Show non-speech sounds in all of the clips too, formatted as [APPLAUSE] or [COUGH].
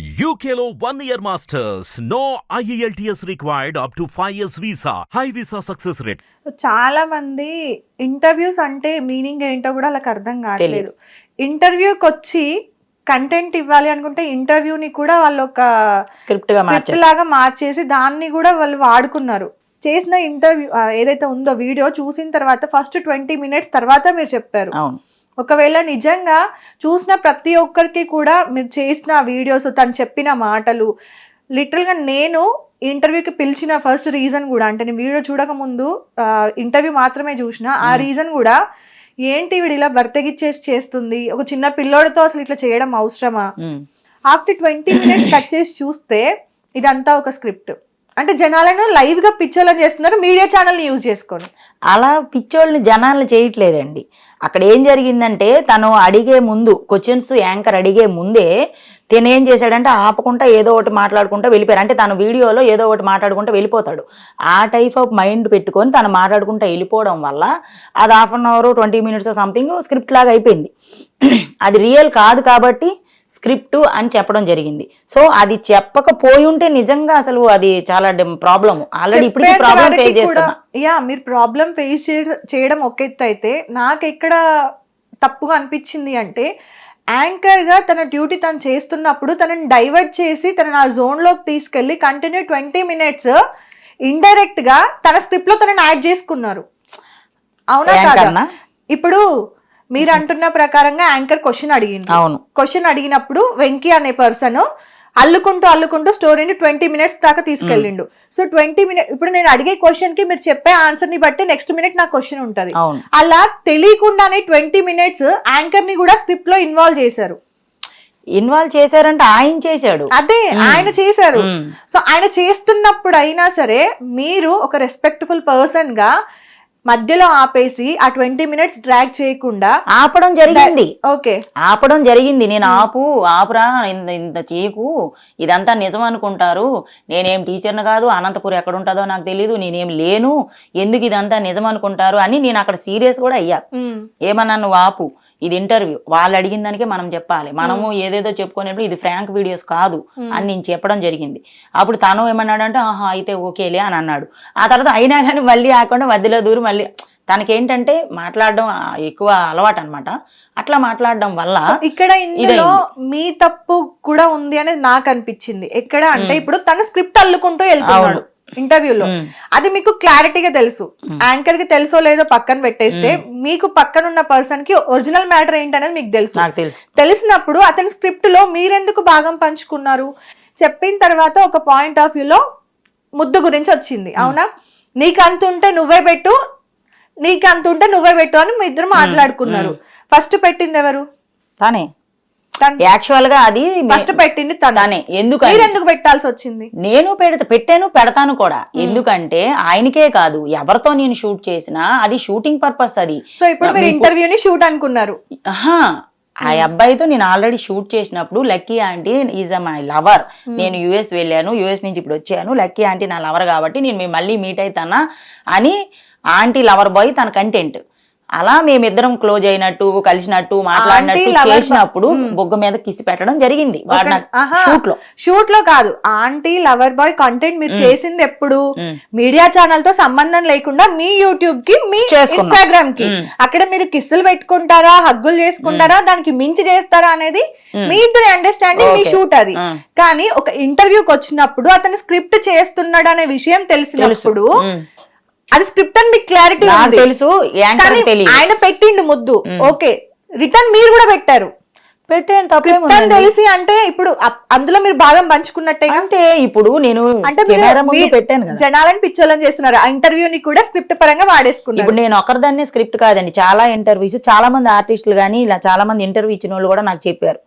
One year masters. No E IELTS required up to 5 years visa. High visa success rate. చాలా మంది interviews అంటే meaning ఏంటో కూడా వాళ్ళకి అర్థం కావట్లేదు ఇంటర్వ్యూకి వచ్చి కంటెంట్ ఇవ్వాలి అనుకుంటే ఇంటర్వ్యూని కూడా వాళ్ళు ఒక స్క్రిప్ట్ లాగా మార్చేసి దాన్ని కూడా వాళ్ళు వాడుకున్నారు చేసిన ఇంటర్వ్యూ ఏదైతే ఉందో వీడియో చూసిన తర్వాత ఫస్ట్ ట్వంటీ మినిట్స్ తర్వాత మీరు చెప్పారు అవును ఒకవేళ నిజంగా చూసిన ప్రతి ఒక్కరికి కూడా మీరు చేసిన వీడియోస్ తను చెప్పిన మాటలు లిటరల్గా నేను ఇంటర్వ్యూకి పిలిచిన ఫస్ట్ రీజన్ కూడా అంటే నేను వీడియో చూడక ముందు ఇంటర్వ్యూ మాత్రమే చూసిన ఆ రీజన్ కూడా ఏంటి వీడు ఇలా బర్తగిచ్చేసి చేస్తుంది ఒక చిన్న పిల్లోడితో అసలు ఇట్లా చేయడం అవసరమా. ఆఫ్టర్ ట్వంటీ మినిట్స్ కట్ చేసి చూస్తే ఇదంతా ఒక స్క్రిప్ట్. అంటే జనాలను లైవ్గా పిక్చర్లను చేస్తున్నారు మీడియా ఛానల్ యూజ్ చేసుకొని. అలా పిచ్చోళ్ళని జనాలను చేయట్లేదండి. అక్కడ ఏం జరిగిందంటే తను అడిగే ముందు క్వశ్చన్స్ యాంకర్ అడిగే ముందే తిను ఏం చేశాడంటే ఆపకుండా ఏదో ఒకటి మాట్లాడుకుంటూ వెళ్ళిపోయారు అంటే తన వీడియోలో ఏదో ఒకటి మాట్లాడుకుంటూ వెళ్ళిపోతాడు. ఆ టైప్ ఆఫ్ మైండ్ పెట్టుకొని తను మాట్లాడుకుంటూ వెళ్ళిపోవడం వల్ల అది half an hour twenty minutes something script లాగా అయిపోయింది. [CLEARS THROAT] అది రియల్ కాదు కాబట్టి స్క్రిప్ట్ అని చెప్పడం జరిగింది. సో అది చెప్పకపోయి ఉంటే నిజంగా అసలు అది చాలా ప్రాబ్లం ఆల్రెడీ ఇప్పుడు ప్రాబ్లం ఫేస్ చేస్తున్నా. యా మీరు ప్రాబ్లం ఫేస్ చేయడం ఒక ఎత్తు అయితే నాకు ఎక్కడ తప్పుగా అనిపించింది అంటే యాంకర్గా తన డ్యూటీ తను చేస్తున్నప్పుడు తనని డైవర్ట్ చేసి తన ఆ జోన్లోకి తీసుకెళ్ళి కంటిన్యూ ట్వంటీ మినిట్స్ ఇండైరెక్ట్గా తన స్క్రిప్ట్లో తనని యాడ్ చేసుకున్నారు. అవునా కాదా? ఇప్పుడు మీరు అంటున్న ప్రకారంగా యాంకర్ క్వశ్చన్ అడిగింది. అవును. క్వశ్చన్ అడిగినప్పుడు వెంకీ అనే పర్సన్ అల్లుకుంటూ అల్లుకుంటూ స్టోరీని ట్వంటీ మినిట్స్ దాకా తీసుకెళ్ళిండు. సో ట్వంటీ మినిట్ ఇప్పుడు నేను అడిగే క్వశ్చన్కి మీరు చెప్పే ఆన్సర్ని బట్టి నెక్స్ట్ మినిట్ నా క్వశ్చన్ ఉంటది. అలా తెలియకుండానే ట్వంటీ మినిట్స్ యాంకర్ని కూడా స్క్రిప్ట్లో ఇన్వాల్వ్ చేశారు. ఇన్వాల్వ్ చేశారంటే ఆయన చేశాడు. అదే ఆయన చేశారు. సో ఆయన చేస్తున్నప్పుడు అయినా సరే మీరు ఒక రెస్పెక్ట్ఫుల్ పర్సన్గా మధ్యలో ఆపేసి ఆ ట్వంటీ మినిట్స్ డ్రాగ్ చేయకుండా ఆపడం జరిగింది. ఓకే. ఆపడం జరిగింది. నేను ఆపు ఆపురా ఇంత చేయకు ఇదంతా నిజం అనుకుంటారు. నేనేం టీచర్ని కాదు అనంతపురం ఎక్కడ ఉంటుందో నాకు తెలియదు నేనేం లేను ఎందుకు ఇదంతా నిజం అనుకుంటారు అని నేను అక్కడ సీరియస్ కూడా అయ్యా. ఏమన్నా నువ్వు ఆపు. ఇది ఇంటర్వ్యూ. వాళ్ళు అడిగిన దానికే మనం చెప్పాలి. మనము ఏదేదో చెప్పుకునేప్పుడు ఇది ఫ్రాంక్ వీడియోస్ కాదు అని నేను చెప్పడం జరిగింది. అప్పుడు తను ఏమన్నాడంటే ఆహా అయితే ఓకేలే అని అన్నాడు. ఆ తర్వాత అయినా కానీ మళ్ళీ ఆకుండా మధ్యలో దూరం మళ్ళీ తనకేంటంటే మాట్లాడడం ఎక్కువ అలవాటు అనమాట అట్లా మాట్లాడడం వల్ల ఇక్కడ ఇందులో మీ తప్పు కూడా ఉంది అనేది నాకు అనిపించింది. ఎక్కడ అంటే ఇప్పుడు తన స్క్రిప్ట్ అల్లుకుంటూ వెళ్తున్నాడు. ఇంటర్వ్యూలో. అది మీకు క్లారిటీగా తెలుసు. యాంకర్కి తెలుసో లేదో పక్కన పెట్టేస్తే మీకు పక్కన ఉన్న పర్సన్కి ఒరిజినల్ మ్యాటర్ ఏంటనేది మీకు తెలుసు. తెలిసినప్పుడు అతని స్క్రిప్ట్లో మీరెందుకు భాగం పంచుకున్నారు? చెప్పిన తర్వాత ఒక పాయింట్ ఆఫ్ వ్యూలో ముద్దు గురించి వచ్చింది. అవునా? నీకు అంత ఉంటే నువ్వే పెట్టు. నీకు అంత ఉంటే నువ్వే పెట్టు అని మీ ఇద్దరు మాట్లాడుకున్నారు. ఫస్ట్ పెట్టింది ఎవరు? తను. యాక్చువల్గా అది ఫస్ట్ పెట్టింది తనే. ఎందుకు ఎందుకు పెట్టాల్సి వచ్చింది? నేను పెడతా పెట్టాను పెడతాను కూడా. ఎందుకంటే ఆయనకే కాదు ఎవరితో నేను షూట్ చేసినా అది షూటింగ్ పర్పస్ అది. సో ఇప్పుడు మీరు ఇంటర్వ్యూని షూట్ అనుకున్నారు. ఆ అబ్బాయితో నేను ఆల్రెడీ షూట్ చేసినప్పుడు lucky aunty is my lover. నేను యుఎస్ వెళ్ళాను యుఎస్ నుంచి ఇప్పుడు వచ్చాను. లక్కీ ఆంటీ నా లవర్ కాబట్టి నేను మళ్ళీ మీట్ అవుతానా అని ఆంటీ లవర్ బాయ్ తన కంటెంట్ అలా మేమిద్దరం క్లోజ్ అయినట్టు కలిసినట్టు మాట్లాడినట్టు చేసినప్పుడు బొగ్గ మీద కిసి పెట్టడం జరిగింది. షూట్లో షూట్లో కాదు ఆంటీ లవర్ బాయ్ కంటెంట్ మీరు చేసింది ఎప్పుడు. మీడియా ఛానల్తో సంబంధం లేకుండా మీ యూట్యూబ్కి మీ. ఇన్స్టాగ్రామ్కి. అక్కడ మీరు కిస్సులు పెట్టుకుంటారా హగ్గులు చేసుకుంటారా దానికి మించి చేస్తారా అనేది మీ ఇద్దరి అండర్స్టాండింగ్ మీ. షూట్ అది. కానీ ఒక ఇంటర్వ్యూకి వచ్చినప్పుడు అతను స్క్రిప్ట్ చేస్తున్నాడు అనే విషయం తెలిసినప్పుడు. అది స్క్రిప్ట్ అని మీకు క్లారిటీ తెలుసు ఆయన పెట్టిండు ముద్దు. ఓకే. రిటర్న్ మీరు కూడా పెట్టారు. పెట్టాను తెలిసి అంటే ఇప్పుడు అందులో మీరు భాగం పంచుకున్నట్టేగా? అంతే ఇప్పుడు నేను అంటే పెట్టాను జనాలను పిచ్చోళ్ళని చేస్తున్నారు. ఆ ఇంటర్వ్యూని కూడా స్క్రిప్ట్ పరంగా వాడేసుకున్నారు. ఇప్పుడు నేను ఒకరిదాన్ని స్క్రిప్ట్ కాదండి చాలా ఇంటర్వ్యూస్ చాలా మంది ఆర్టిస్టులు కానీ ఇలా చాలా మంది ఇంటర్వ్యూ ఇచ్చిన వాళ్ళు కూడా నాకు చెప్పారు.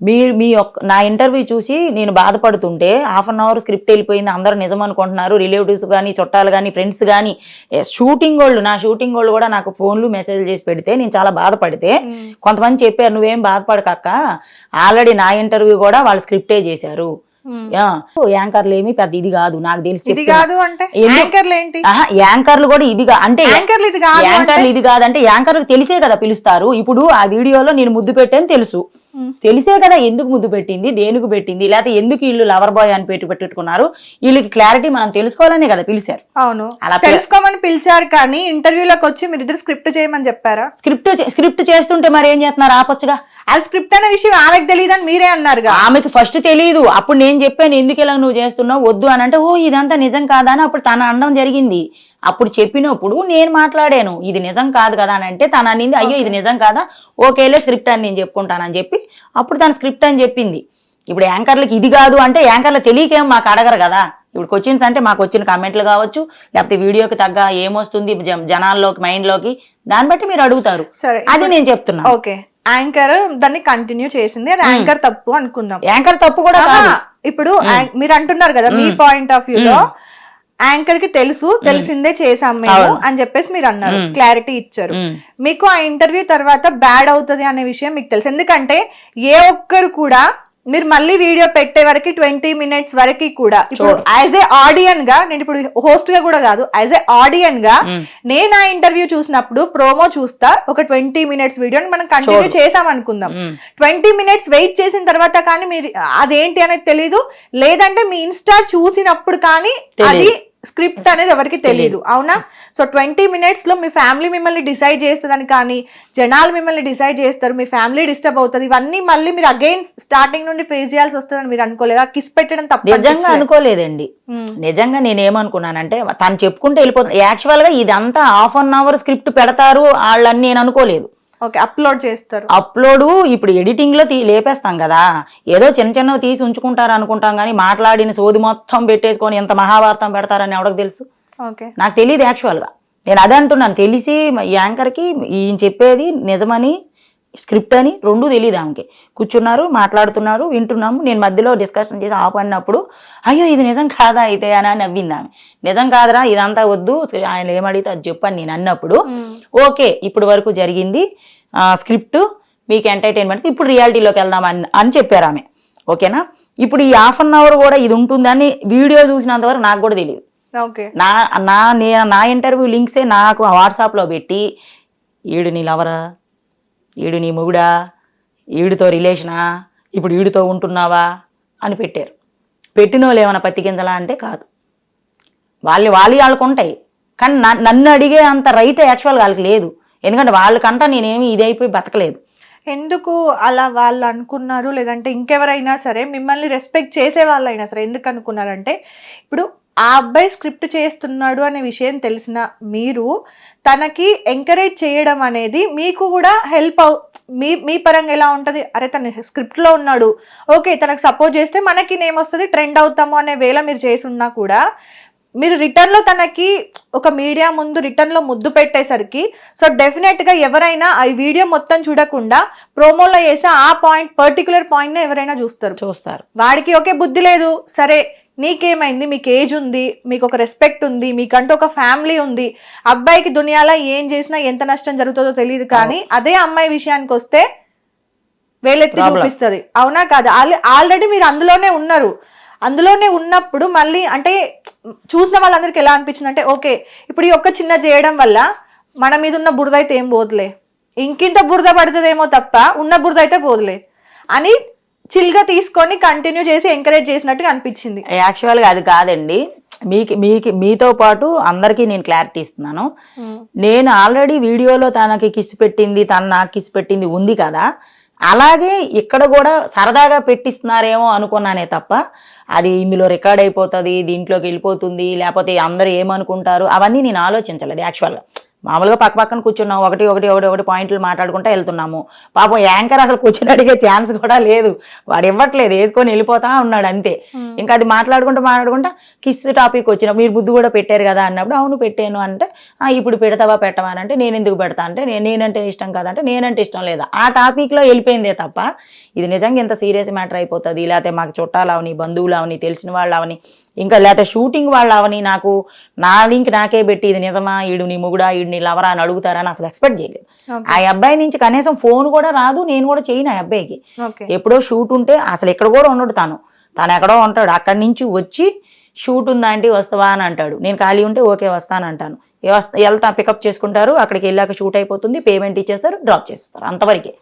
మీరు మీ యొక్క నా ఇంటర్వ్యూ చూసి నేను బాధపడుతుంటే హాఫ్ అన్ అవర్ స్క్రిప్ట్ వెళ్ళిపోయింది. అందరూ నిజం అనుకుంటున్నారు. రిలేటివ్స్ కానీ చుట్టాలు కానీ ఫ్రెండ్స్ కానీ షూటింగ్ వాళ్ళు నా షూటింగ్ వాళ్ళు కూడా నాకు ఫోన్లు మెసేజ్ చేసి పెడితే నేను చాలా బాధపడితే కొంతమంది చెప్పారు నువ్వేం బాధపడకక్క? ఆల్రెడీ నా ఇంటర్వ్యూ కూడా వాళ్ళు స్క్రిప్టే చేశారు. యాంకర్లు ఏమి పెద్ద ఇది కాదు నాకు తెలిసి అంటే? యాంకర్లు యాంకర్లు కూడా ఇది అంటే యాంకర్లు ఇది కాదు యాంకర్లు కాదంటే యాంకర్లకు తెలిసే కదా పిలుస్తారు. ఇప్పుడు ఆ వీడియోలో నేను ముద్దు పెట్టాను తెలుసు. తెలిసే కదా ఎందుకు ముద్దు పెట్టింది దేనికి పెట్టింది లేకపోతే ఎందుకు వీళ్ళు లవర్ బాయ్ అని పెట్టి పెట్టుకున్నారు. వీళ్ళకి క్లారిటీ మనం తెలుసుకోవాలనే కదా పిలిచారు. అవును. అలా తెలుసుకోమని పిలిచారు కానీ ఇంటర్వ్యూలోకి వచ్చి మీరు ఇద్దరు స్క్రిప్ట్ చేయమని చెప్పారా? స్క్రిప్ట్ స్క్రిప్ట్ చేస్తుంటే మరి ఏం చేస్తున్నారు ఆపొచ్చుగా? అది స్క్రిప్ట్ అనే విషయం ఆమెకు తెలియదని మీరే అన్నారుగా. ఆమెకి ఫస్ట్ తెలియదు అప్పుడు నేను చెప్పాను ఎందుకు ఇలా నువ్వు చేస్తున్నావు వద్దు అని అంటే ఓ ఇదంతా నిజం కాదా అని అప్పుడు తన అనడం జరిగింది. అప్పుడు చెప్పినప్పుడు నేను మాట్లాడాను ఇది నిజం కాదు కదా అని అంటే తను అనింది అయ్యో ఇది నిజం కాదా? ఓకేలే స్క్రిప్ట్ అని నేను చెప్పుకుంటానని చెప్పి అప్పుడు తన స్క్రిప్ట్ అని చెప్పింది. ఇప్పుడు యాంకర్లకి ఇది కాదు అంటే యాంకర్లు తెలియకేం మాకు అడగరు కదా. ఇప్పుడు క్వశ్చన్స్ అంటే మాకు వచ్చిన కమెంట్లు కావచ్చు లేకపోతే వీడియోకి తగ్గ ఏమొస్తుంది జనాల్లోకి మైండ్లోకి దాన్ని బట్టి మీరు అడుగుతారు. సరే అది నేను చెప్తున్నా. ఓకే. యాంకర్ దాన్ని కంటిన్యూ చేసింది అది యాంకర్ తప్పు అనుకుందాం. యాంకర్ తప్పు కూడా ఇప్పుడు మీరు అంటున్నారు కదా మీ పాయింట్ ఆఫ్ వ్యూ లో యాంకర్కి తెలుసు తెలిసిందే చేసాం మేము అని చెప్పేసి మీరు అన్నారు. క్లారిటీ ఇచ్చారు. మీకు ఆ ఇంటర్వ్యూ తర్వాత బ్యాడ్ అవుతుంది అనే విషయం మీకు తెలుసు. ఎందుకంటే ఏ ఒక్కరు కూడా మీరు మళ్ళీ వీడియో పెట్టే వరకు ట్వంటీ మినిట్స్ వరకు కూడా ఇప్పుడు యాజ్ ఏ ఆడియన్గా నేను ఇప్పుడు హోస్ట్గా కూడా కాదు యాజ్ ఏ ఆడియన్గా నేను ఆ ఇంటర్వ్యూ చూసినప్పుడు ప్రోమో చూస్తా ఒక ట్వంటీ మినిట్స్ వీడియోని మనం కంటిన్యూ చేసాం అనుకుందాం. ట్వంటీ మినిట్స్ వెయిట్ చేసిన తర్వాత కానీ మీరు అదేంటి అనేది తెలీదు. లేదంటే మీ ఇన్స్టా చూసినప్పుడు కానీ అది స్క్రిప్ట్ అనేది ఎవరికి తెలియదు అవునా? సో ట్వంటీ మినిట్స్లో మీ ఫ్యామిలీ మిమ్మల్ని డిసైడ్ చేస్తుందని కానీ జనాలు మిమ్మల్ని డిసైడ్ చేస్తారు మీ ఫ్యామిలీ డిస్టర్బ్ అవుతుంది ఇవన్నీ మళ్ళీ మీరు అగైన్ స్టార్టింగ్ నుండి ఫేస్ చేయాల్సి వస్తుందని మీరు అనుకోలేదా? కిస్ పెట్టడం తప్ప నిజంగా అనుకోలేదండి. నిజంగా నేను ఏమనుకున్నానంటే తను చెప్పుకుంటే వెళ్ళిపోతుంది. యాక్చువల్గా ఇదంతా హాఫ్ అన్ అవర్ స్క్రిప్ట్ పెడతారు వాళ్ళని నేను అనుకోలేదు. ఓకే అప్లోడ్ చేస్తారు. అప్లోడ్ ఇప్పుడు ఎడిటింగ్లో లేపేస్తాం కదా. ఏదో చిన్న చిన్నవి తీసి ఉంచుకుంటారు అనుకుంటాం కానీ మాట్లాడిన సోది మొత్తం పెట్టేసుకొని ఎంత మహాభారతం పెడతారని ఎవరికి తెలుసు? ఓకే. నాకు తెలియదు యాక్చువల్గా నేను అదే అంటున్నాను తెలిసి ఈ యాంకర్కి ఈయన చెప్పేది నిజమని స్క్రిప్ట్ అని రెండు తెలియదు ఆమెకి. కూర్చున్నారు మాట్లాడుతున్నారు వింటున్నాము. నేను మధ్యలో డిస్కషన్ చేసి ఆపడినప్పుడు అయ్యో ఇది నిజం కాదా అయితే? అని నవ్వింది ఆమె. నిజం కాదురా ఇదంతా వద్దు. ఆయన ఏమడిగితే అది చెప్పని నేను అన్నప్పుడు ఓకే ఇప్పుడు వరకు జరిగింది. స్క్రిప్ట్ మీకు ఎంటర్టైన్మెంట్ ఇప్పుడు రియాలిటీలోకి వెళ్దాం అని అని చెప్పారు ఆమె. ఓకేనా? ఇప్పుడు ఈ హాఫ్ అన్ అవర్ కూడా ఇది ఉంటుందని వీడియో చూసినంత వరకు నాకు కూడా తెలియదు ఓకే. నా నా నే- నా ఇంటర్వ్యూ లింక్సే నాకు వాట్సాప్లో పెట్టి ఈడు నీ లవరా? ఈడు నీ మొగుడా? ఈడితో రిలేషనా? ఇప్పుడు ఈడితో ఉంటున్నావా? అని పెట్టారు. పెట్టిన వాళ్ళు ఏమైనా పత్తికించలా అంటే కాదు. వాళ్ళు వాళ్ళు వాళ్ళకు ఉంటాయి. కానీ నన్ను- నన్ను అడిగే అంత రైట్ యాక్చువల్గా వాళ్ళకి లేదు. ఎందుకంటే వాళ్ళకంటా నేనేమి ఇది అయిపోయి బతకలేదు. ఎందుకు అలా వాళ్ళు అనుకున్నారు? లేదంటే ఇంకెవరైనా సరే మిమ్మల్ని రెస్పెక్ట్ చేసే వాళ్ళైనా సరే ఎందుకు అనుకున్నారంటే ఇప్పుడు ఆ అబ్బాయి స్క్రిప్ట్ చేస్తున్నాడు అనే విషయం తెలిసిన మీరు తనకి ఎంకరేజ్ చేయడం అనేది మీకు కూడా హెల్ప్ అవు మీ మీ పరంగా ఎలా ఉంటుంది? అరే తన స్క్రిప్ట్లో ఉన్నాడు. ఓకే తనకు సపోర్ట్ చేస్తే మనకి నేమ్ వస్తుంది ట్రెండ్ అవుతాము అనే వేళ మీరు చేసి ఉన్నా కూడా మీరు రిటర్న్లో తనకి ఒక మీడియా ముందు రిటర్న్లో ముద్దు పెట్టేసరికి సో డెఫినెట్గా ఎవరైనా ఆ వీడియో మొత్తం చూడకుండా ప్రోమోలో వేసే ఆ పాయింట్ పర్టికులర్ పాయింట్ ఎవరైనా చూస్తారు. చూస్తారు. వాడికి ఒకే బుద్ధి లేదు సరే నీకేమైంది? మీకు ఏజ్ ఉంది మీకు ఒక రెస్పెక్ట్ ఉంది మీకంటూ ఒక ఫ్యామిలీ ఉంది. అబ్బాయికి దునియాలో ఏం చేసినా ఎంత నష్టం జరుగుతుందో తెలియదు కానీ అదే అమ్మాయి విషయానికి వస్తే వేలెత్తి. చూపిస్తుంది. అవునా కాదు? ఆల్రెడీ మీరు అందులోనే ఉన్నారు. అందులోనే ఉన్నప్పుడు మళ్ళీ అంటే చూసిన వాళ్ళందరికీ ఎలా అనిపించింది అంటే ఓకే ఇప్పుడు ఈ ఒక్క చిన్న చేయడం వల్ల మన మీద ఉన్న బురద అయితే ఏం పోదులే. ఇంకింత బురద పడుతుందేమో తప్ప ఉన్న బురద అయితే పోదులే. అని చిల్గా తీసుకొని కంటిన్యూ చేసి ఎంకరేజ్ చేసినట్టుగా అనిపించింది. యాక్చువల్గా అది కాదండి. మీకు మీకు మీతో పాటు అందరికీ నేను క్లారిటీ ఇస్తున్నాను. నేను ఆల్రెడీ వీడియోలో తనకి కిస్ పెట్టింది తను నాకు కిస్ పెట్టింది ఉంది కదా. అలాగే ఇక్కడ కూడా సరదాగా పెట్టిస్తున్నారేమో అనుకున్నానే తప్ప అది ఇందులో రికార్డ్ అయిపోతుంది దీంట్లోకి వెళ్ళిపోతుంది లేకపోతే అందరూ ఏమనుకుంటారు అవన్నీ నేను ఆలోచించలేదు యాక్చువల్గా మామూలుగా పక్క పక్కన కూర్చున్నాం. ఒకటి ఒకటి ఒకటి ఒకటి పాయింట్లు మాట్లాడుకుంటూ వెళ్తున్నాము. పాపం యాంకర్ అసలు కూర్చొని అడిగే ఛాన్స్ కూడా లేదు. వాడు ఇవ్వట్లేదు. వేసుకొని వెళ్ళిపోతా ఉన్నాడు అంతే. ఇంకా అది మాట్లాడుకుంటూ మాట్లాడుకుంటా కిస్ టాపిక్ వచ్చిన మీరు బుద్ధి కూడా పెట్టారు కదా అన్నప్పుడు అవును పెట్టాను అంటే "ఆ, ఇప్పుడు పెడతావా పెట్టవా అంటే నేను ఎందుకు పెడతా అంటే "నే- నేనంటే ఇష్టం కాదంటే నేనంటే ఇష్టం లేదా ఆ టాపిక్లో వెళ్ళిపోయిందే తప్ప ఇది నిజంగా ఎంత సీరియస్ మ్యాటర్ అయిపోతుంది. లేకపోతే మాకు చుట్టాలు అవని బంధువులు అవని తెలిసిన వాళ్ళు అవని ఇంకా లేకపోతే షూటింగ్ వాళ్ళు అవని నాకు నా లింక్ నాకే పెట్టి ఇది నిజమా ఈడు నీ మొగుడా ఈడు నీ లవరా అని అడుగుతారని అసలు ఎక్స్పెక్ట్ చేయలేదు. ఆ అబ్బాయి నుంచి కనీసం ఫోన్ కూడా రాదు నేను కూడా చేయను ఆ అబ్బాయికి. ఎప్పుడో షూట్ ఉంటే అసలు ఎక్కడ కూడా ఉండడు తాను. తను ఎక్కడో ఉంటాడు. అక్కడి నుంచి వచ్చి షూట్ ఉందా అంటే వస్తావా అని అంటాడు. నేను ఖాళీ ఉంటే ఓకే వస్తాను అంటాను. ఏ వస్తా వెళ్తా పికప్ చేసుకుంటారు. అక్కడికి వెళ్ళాక షూట్ అయిపోతుంది. పేమెంట్ ఇచ్చేస్తారు డ్రాప్ చేస్తారు అంతవరకే.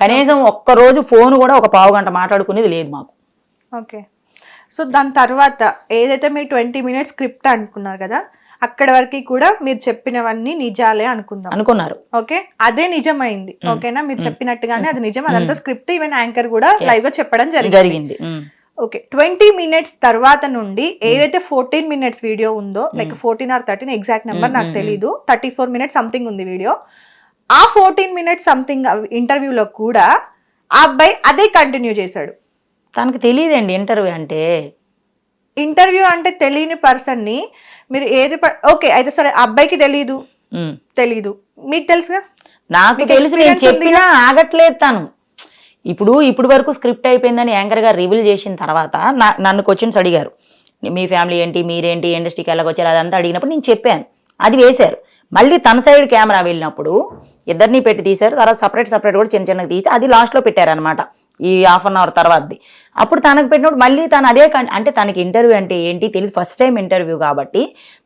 కనీసం ఒక్క రోజు ఫోన్ కూడా ఒక పావు గంట మాట్లాడుకునేది లేదు మాకు. ఓకే. సో దాని తర్వాత ఏదైతే మీరు ట్వంటీ మినిట్స్ స్క్రిప్ట్ అనుకున్నారు కదా అక్కడ వరకు కూడా మీరు చెప్పినవన్నీ నిజాలే అనుకుందాం. అనుకున్నారు. ఓకే? అదే నిజమైంది. ఓకేనా? మీరు చెప్పినట్టుగానే అది నిజం. అదంతా స్క్రిప్ట్ ఈవెన్ యాంకర్ కూడా లైవ్గా చెప్పడం జరిగింది. ఓకే. ట్వంటీ మినిట్స్ తర్వాత నుండి ఏదైతే ఫోర్టీన్ మినిట్స్ వీడియో ఉందో like fourteen or thirteen exact number నాకు తెలియదు థర్టీ ఫోర్ మినిట్స్ సంథింగ్ ఉంది వీడియో. ఆ ఫోర్టీన్ మినిట్స్ సంథింగ్ ఇంటర్వ్యూలో కూడా ఆ అబ్బాయి అదే కంటిన్యూ చేశాడు. తనకు తెలియదండి ఇంటర్వ్యూ అంటే. ఇంటర్వ్యూ అంటే తెలియని పర్సన్ని మీరు ఏది ఓకే అయితే సరే అబ్బాయికి తెలియదు. తెలీదు. మీకు తెలుసుగా? నాకు తెలుసు నేను చెప్పినా ఆగట్లేదు తను. ఇప్పుడు ఇప్పుడు వరకు స్క్రిప్ట్ అయిపోయిందని యాంకర్ గారు రివీల్ చేసిన తర్వాత నన్ను క్వశ్చన్స్ అడిగారు. మీ ఫ్యామిలీ ఏంటి మీరేంటి ఇండస్ట్రీకి ఎలాగొచ్చారు అదంతా అడిగినప్పుడు నేను చెప్పాను. అది వేశారు. మళ్ళీ తన సైడ్ కెమెరా వెళ్ళినప్పుడు ఇద్దరిని పెట్టి తీశారు. తర్వాత సపరేట్ సపరేట్ కూడా చిన్న చిన్నగా తీసి అది లాస్ట్లో పెట్టారనమాట ఈ హాఫ్ అన్ అవర్ తర్వాతది. అప్పుడు తనకు పెట్టినప్పుడు మళ్ళీ తను అదే అంటే తనకి ఇంటర్వ్యూ అంటే ఏంటి తెలియదు. ఫస్ట్ టైం ఇంటర్వ్యూ కాబట్టి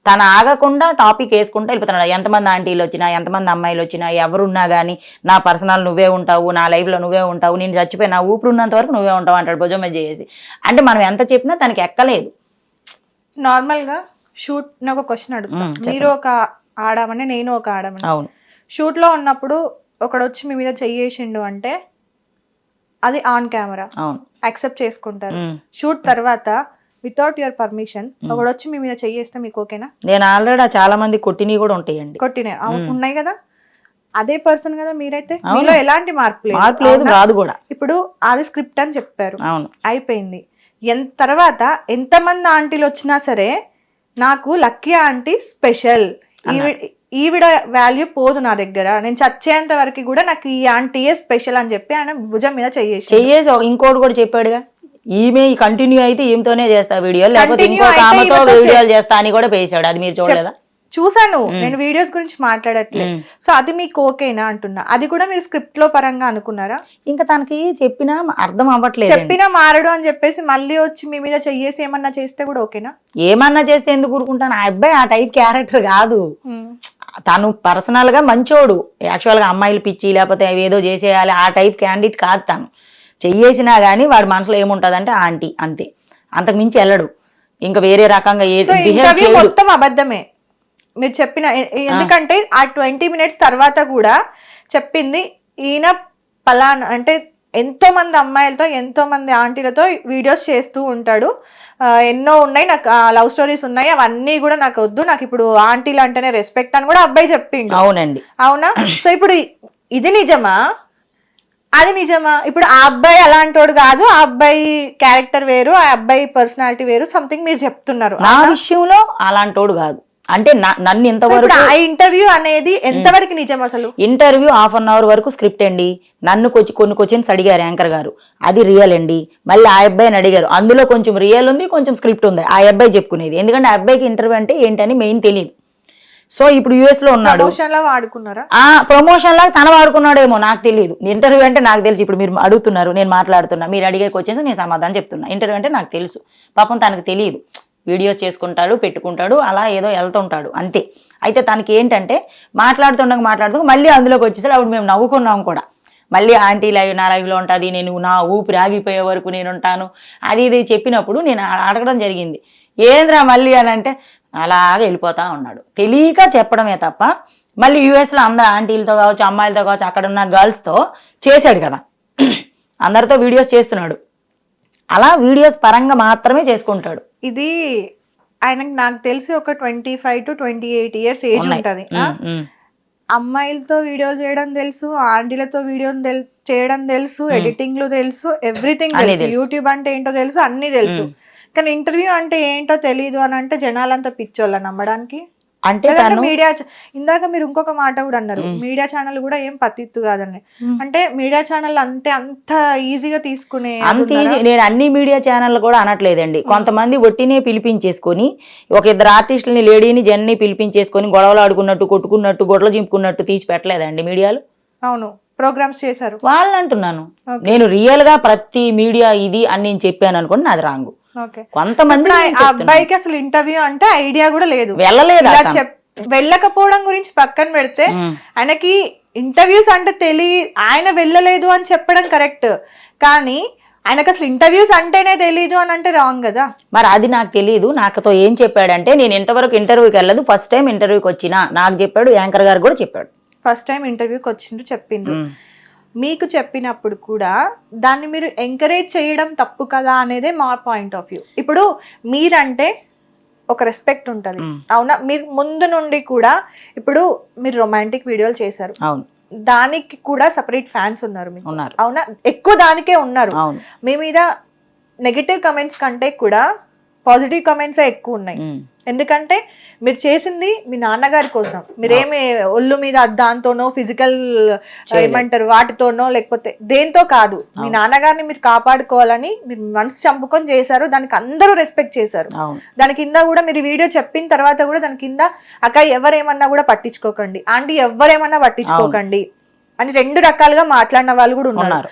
తను ఆగకుండా టాపిక్ వేసుకుంటూ వెళ్ళిపోతున్నాడు. ఎంతమంది ఆంటీలు వచ్చినా ఎంతమంది అమ్మాయిలు వచ్చినా ఎవరున్నా కానీ నా పర్సనల్ నువ్వే ఉంటావు నా లైఫ్లో నువ్వే ఉంటావు నేను చచ్చిపోయి నా ఊపిరి ఉన్నంత వరకు నువ్వే ఉంటావు అంటాడు భుజం చేసి. అంటే మనం ఎంత చెప్పినా తనకి ఎక్కలేదు. నార్మల్గా షూట్ నాకు ఒక క్వశ్చన్ అడుగుతా. మీరు ఒక ఆడమని నేను ఒక ఆడమని. అవును. షూట్లో ఉన్నప్పుడు ఒకడు వచ్చి మీ మీద చెయ్యేసిండు అంటే అది ఆన్ కెమెరా. యాక్సెప్ట్ చేసుకుంటారు. షూట్ తర్వాత వితౌట్ యువర్ పర్మిషన్ ఒకడు వచ్చి మీ మీద చెయ్యేస్తే మీకు ఓకేనా? నేను ఆల్రెడీ చాలా మంది కొట్టినవి కూడా ఉంటాయండి. కొట్టినాయి ఉన్నాయి కదా? అదే పర్సన్ కదా మీరైతే. మీలో ఎలాంటి మార్పు లేదు. మార్పు లేదు? రాదు కూడా. ఇప్పుడు అది స్క్రిప్ట్ అని చెప్పారు. అవును. అయిపోయింది. ఎంత తర్వాత ఎంతమంది ఆంటీలు వచ్చినా సరే నాకు లక్కీ ఆంటీ స్పెషల్. ఈవిడ వాల్యూ పోదు నా దగ్గర. నేను చచ్చేంత వరకు కూడా నాకు ఈ ఆంటీయే స్పెషల్ అని చెప్పి ఆయన భుజం మీద చెయ్యేసి చెయ్యేసి ఇంకోటి కూడా చెప్పాడుగా. ఈమె కంటిన్యూ అయితే ఈమెతోనే చేస్తా వీడియో లేకపోతే అయితే ఆమెతో వీడియోలు చేస్తా అని కూడా పేసాడు అది మీరు చూడలేదా? చూసాను నేను వీడియోస్ గురించి మాట్లాడట్లేదు. మ్మ్. సో అది మీకు ఓకేనా అంటున్నా. అది కూడా మీరు స్క్రిప్ట్లో పరంగా అనుకున్నారా? ఇంకా తనకి చెప్పినా అర్థం అవ్వట్లేదు చెప్పినా మారడు అని చెప్పేసి మళ్ళీ వచ్చి మీ మీద చెయ్యేసి ఏమన్నా చేస్తే కూడా ఓకేనా ఏమన్నా చేస్తే ఎందుకు ఊరుకుంటాను? ఆ అబ్బాయి ఆ టైప్ క్యారెక్టర్ కాదు. తను పర్సనల్గా మంచోడు. యాక్చువల్గా అమ్మాయిలు పిచ్చి లేకపోతే అవి ఏదో చేసేయాలి ఆ టైప్ క్యాండిడేట్ కాదు తను. చెయ్యేసినా గానీ వాడి మనసులో ఏముంటదంటే ఆంటీ అంతే. అంతకు మించి వెళ్ళడు ఇంకా వేరే రకంగా ఏ మొత్తం అబద్ధమే. మీరు చెప్పిన ఎందుకంటే ఆ ట్వంటీ మినిట్స్ తర్వాత కూడా చెప్పింది ఈయన పలానా అంటే ఎంతో మంది అమ్మాయిలతో ఎంతో మంది ఆంటీలతో వీడియోస్ చేస్తూ ఉంటాడు. ఆ, ఎన్నో ఉన్నాయి నాకు లవ్ స్టోరీస్ ఉన్నాయి. అవన్నీ కూడా నాకు వద్దు. నాకు ఇప్పుడు ఆంటీలు అంటేనే రెస్పెక్ట్ అని కూడా అబ్బాయి చెప్పిండు. అవునండి. అవునా? సో ఇప్పుడు ఇది నిజమా? అది నిజమా? ఇప్పుడు ఆ అబ్బాయి అలాంటోడు కాదు. ఆ అబ్బాయి క్యారెక్టర్ వేరు. ఆ అబ్బాయి పర్సనాలిటీ వేరు. సంథింగ్ మీరు చెప్తున్నారు. నా విషయంలో అలాంటోడు కాదు. అంటే నన్ను ఇంతవరకు ఆ ఇంటర్వ్యూ అనేది ఎంతవరకు నిజం అసలు? ఇంటర్వ్యూ హాఫ్ అన్ అవర్ వరకు స్క్రిప్ట్ అండి. నన్ను కొంచెం కొన్ని క్వశ్చన్స్ అడిగారు యాంకర్ గారు. అది రియల్ అండి. మళ్ళీ ఆ అబ్బాయిని అడిగారు. అందులో కొంచెం రియల్ ఉంది కొంచెం స్క్రిప్ట్ ఉంది. ఆ అబ్బాయి చెప్పుకునేది. ఎందుకంటే ఆ అబ్బాయికి ఇంటర్వ్యూ అంటే ఏంటని మెయిన్ తెలియదు సో ఇప్పుడు యుఎస్లో ఉన్నాడు ఆ ప్రమోషన్ లాగా తన వాడుకున్నాడేమో నాకు తెలియదు ఇంటర్వ్యూ అంటే నాకు తెలుసు ఇప్పుడు మీరు అడుగుతున్నారు నేను మాట్లాడుతున్నా మీరు అడిగే క్వశ్చన్స్ నేను సమాధానం చెప్తున్నా. ఇంటర్వ్యూ అంటే నాకు తెలుసు. పాపం తనకు తెలియదు వీడియోస్ చేసుకుంటాడు పెట్టుకుంటాడు అలా ఏదో వెళ్తుంటాడు అంతే. అయితే తనకి ఏంటంటే మాట్లాడుతుండగా మాట్లాడుతూ మళ్ళీ అందులోకి వచ్చేసాడు అప్పుడు మేము నవ్వుకున్నాం కూడా. మళ్ళీ ఆంటీ లైవ్ నా లైవ్లో ఉంటుంది నేను నా ఊపిరి ఆగిపోయే వరకు నేను ఉంటాను అది ఇది చెప్పినప్పుడు నేను అడగడం జరిగింది. ఏంద్రా మళ్ళీ అని అంటే అలాగ వెళ్ళిపోతా ఉన్నాడు. తెలియక చెప్పడమే తప్ప మళ్ళీ యూఎస్లో అందరు ఆంటీలతో కావచ్చు అమ్మాయిలతో కావచ్చు అక్కడ ఉన్న గర్ల్స్తో చేశాడు కదా. అందరితో వీడియోస్ చేస్తున్నాడు. అలా వీడియోస్ పరంగా మాత్రమే చేసుకుంటాడు. ఇది ఆయనకి నాకు తెలిసి ఒక twenty five to twenty eight years age. ఉంటది. అమ్మాయిలతో వీడియోలు చేయడం తెలుసు ఆంటీలతో వీడియో చేయడం తెలుసు ఎడిటింగ్లు తెలుసు ఎవ్రీథింగ్ తెలుసు. యూట్యూబ్ అంటే ఏంటో తెలుసు అన్ని తెలుసు. కానీ ఇంటర్వ్యూ అంటే ఏంటో తెలియదు అని అంటే జనాలంతా పిచ్చోళ్ళ నమ్మడానికి అంటే మీడియా ఇందాక మీరు ఇంకొక మాట కూడా అన్నారు. మీడియా ఛానల్ కూడా ఏం పత్తిత్తు కాదండి. అంటే మీడియా ఛానల్ అంటే అంత ఈజీగా తీసుకునే అంత ఈజీ నేను అన్ని మీడియా ఛానళ్ళు కూడా అనట్లేదండి. కొంతమంది ఒట్టినే పిలిపించేసుకొని ఒక ఇద్దరు ఆర్టిస్టులని లేడీని జన్ని పిలిపించేసుకొని గొడవలు ఆడుకున్నట్టు కొట్టుకున్నట్టు గొడవలు చింపుకున్నట్టు తీసి పెట్టలేదండి మీడియాలు? అవును. ప్రోగ్రామ్స్ చేశారు. వాళ్ళని అంటున్నాను. నేను రియల్గా ప్రతి మీడియా ఇది అని నేను చెప్పాను అనుకోండి నాది రాంగు. కొంతమంది. అబ్బాయికి అసలు ఇంటర్వ్యూ అంటే ఐడియా కూడా లేదు. వెళ్ళలేదు వెళ్ళకపోవడం గురించి పక్కన పెడితే. ఆయనకి ఇంటర్వ్యూస్ అంటే తెలియ ఆయన వెళ్ళలేదు అని చెప్పడం కరెక్ట్. కానీ ఆయనకు అసలు ఇంటర్వ్యూస్ అంటేనే తెలియదు అని అంటే రాంగ్ కదా. మరి అది నాకు తెలియదు నాకుతో ఏం చెప్పాడంటే నేను ఇంతవరకు ఇంటర్వ్యూకి వెళ్ళదు. ఫస్ట్ టైం ఇంటర్వ్యూకి వచ్చినా. నాకు చెప్పాడు యాంకర్ గారు కూడా చెప్పాడు. ఫస్ట్ టైం ఇంటర్వ్యూకి వచ్చిండ్రు చెప్పిండ్రు. మీకు చెప్పినప్పుడు కూడా దాన్ని మీరు ఎంకరేజ్ చేయడం తప్పు కదా అనేదే మా పాయింట్ ఆఫ్ వ్యూ ఇప్పుడు మీరంటే ఒక రెస్పెక్ట్ ఉంటుంది. అవునా? మీరు ముందు నుండి కూడా ఇప్పుడు మీరు రొమాంటిక్ వీడియోలు చేశారు. అవును. దానికి కూడా సపరేట్ ఫ్యాన్స్ ఉన్నారు మీకు. అవునా? ఎక్కువ దానికే ఉన్నారు. మీ మీద నెగిటివ్ కమెంట్స్ కంటే కూడా పాజిటివ్ కమెంట్స్ ఎక్కువ ఉన్నాయి. ఎందుకంటే మీరు చేసింది మీ నాన్నగారి కోసం. మీరేమి ఒళ్ళు మీద దాంతోనో ఫిజికల్ ఏమంటారు వాటితోనో లేకపోతే దేంతో కాదు. మీ నాన్నగారిని మీరు కాపాడుకోవాలని మీరు మనసు చంపుకొని చేశారు దానికి అందరూ రెస్పెక్ట్ చేశారు. దాని కింద కూడా మీరు వీడియో చెప్పిన తర్వాత కూడా దాని కింద అక్క ఎవరేమన్నా కూడా పట్టించుకోకండి. ఆంటీ ఎవరేమన్నా పట్టించుకోకండి. అని రెండు రకాలుగా మాట్లాడిన వాళ్ళు కూడా ఉన్నారు.